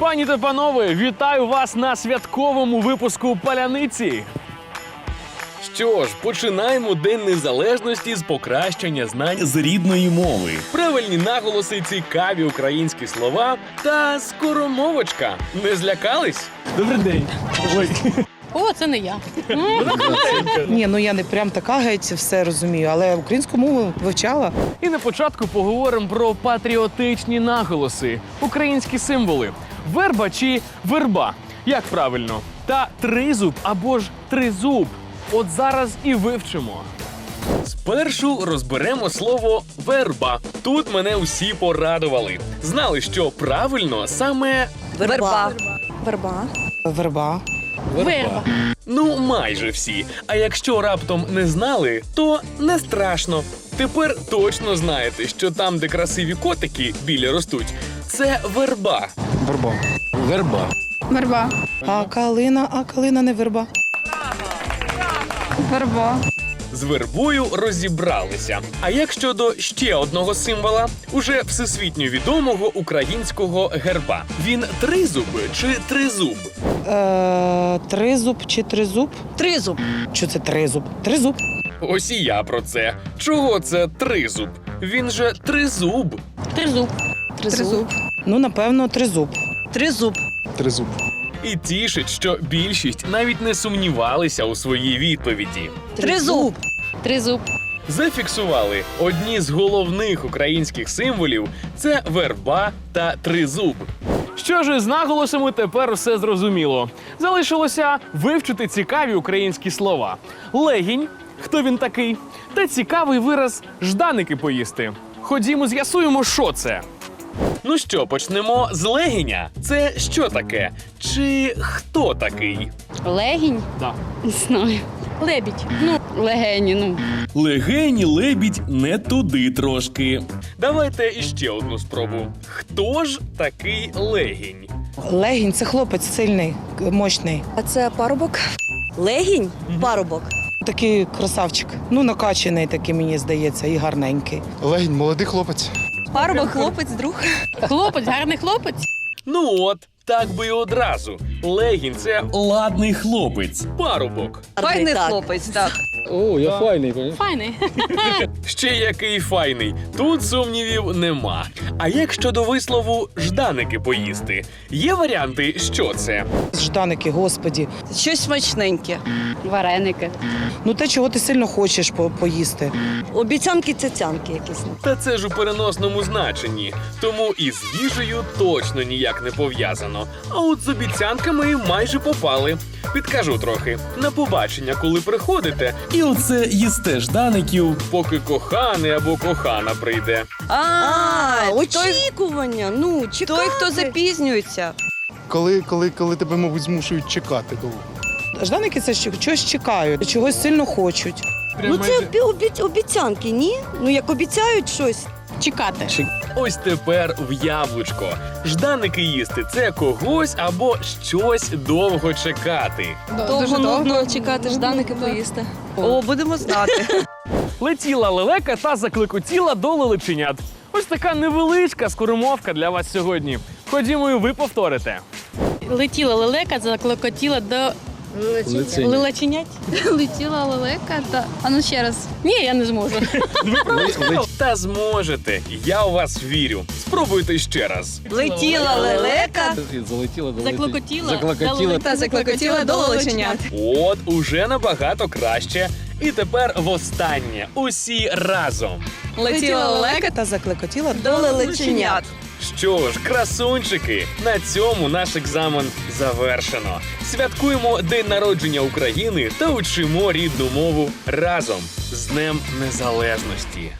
Пані та панове, вітаю вас на святковому випуску паляниці. Що ж, починаємо День Незалежності з покращення знань з рідної мови. Правильні наголоси, цікаві українські слова та скоромовочка. Не злякались? Добрий день. Ой. О, це не я. Ні, ну я не прям така геть все розумію, але українську мову вивчала. І на початку поговоримо про патріотичні наголоси, українські символи. Верба чи верба, як правильно? Та тризуб або ж тризуб. От зараз і вивчимо. Спершу розберемо слово верба. Тут мене усі порадували. Знали, що правильно саме Верба. Верба. Верба. Верба. Ну, майже всі. А якщо раптом не знали, то не страшно. Тепер точно знаєте, що там, де красиві котики білі ростуть, це верба. Верба. Верба. Верба. А калина, а калина не верба. Верба. З вербою розібралися. А як щодо ще одного символа, уже всесвітньо відомого українського герба? Він тризуб чи тризуб? Е, тризуб чи тризуб? Тризуб. Що це тризуб? Тризуб. Ось і я про це. Чого це тризуб? Він же тризуб. Тризуб. Тризуб. Ну, напевно, тризуб. Тризуб. Тризуб. І тішить, що більшість навіть не сумнівалися у своїй відповіді. Тризуб. Тризуб. Зафіксували одні з головних українських символів це верба та тризуб. Що ж, з наголосами тепер все зрозуміло. Залишилося вивчити цікаві українські слова: легінь, хто він такий, та цікавий вираз жданики поїсти. Ходімо, з'ясуємо, що це. Ну що, почнемо з легіня. Це що таке? Чи хто такий? Легінь. Да. Не знаю. Лебідь. Ну, легені, ну. Легені лебідь не туди трошки. Давайте іще одну спробу. Хто ж такий легінь? Легінь це хлопець сильний, мощний. А це парубок. Легінь. Парубок. Такий красавчик. Ну, накачаний такий, мені здається, і гарненький. Легінь, молодий хлопець. Парубок, хлопець, друг. Хлопець, гарний хлопець. Ну от, так би і одразу. Легінь це ладний хлопець, парубок. Файний хлопець, так. О, я файний. Файний. Ще який файний. Тут сумнівів нема. А як щодо вислову жданики поїсти? Є варіанти, що це? Жданики, господі. Щось смачненьке. Вареники. Ну те, чого ти сильно хочеш по- поїсти. Обіцянки цяцянки якісь. Та це ж у переносному значенні. Тому і з їжею точно ніяк не пов'язано. А от з обіцянками майже попали. Підкажу трохи на побачення, коли приходите, і оце їсте ждаників, поки коханий або кохана прийде. А, очікування. Ну, чекати. Той, хто запізнюється. Коли, коли, коли тебе, мабуть, змушують чекати довго. Жданики це що- чогось чекають, чогось сильно хочуть. Ну це обі- обі- обіцянки, ні? Ну як обіцяють щось. Чекати. Ось тепер в яблучко. Жданики їсти це когось або щось довго чекати. Довго нудно чекати, жданики поїсти. О, будемо знати. Летіла лелека та закликотіла до лелеченят. Ось така невеличка скоромовка для вас сьогодні. Ходімо, і ви повторите. Летіла лелека, заклокотіла до лелеченять. Летіла лелека та. А ну ще раз. Ні, я не зможу. Та зможете. Я у вас вірю. Спробуйте ще раз. Летіла лелека. Залетіла до Заклокотіла. Заклокотіла. Та заклокотіла до лелеченят. От уже набагато краще. І тепер востаннє. Усі разом. Летіла лелека Та заклекотіла до лелеченят. Що ж, красунчики, на цьому наш екзамен завершено. Святкуємо День народження України та учимо рідну мову разом з Днем Незалежності.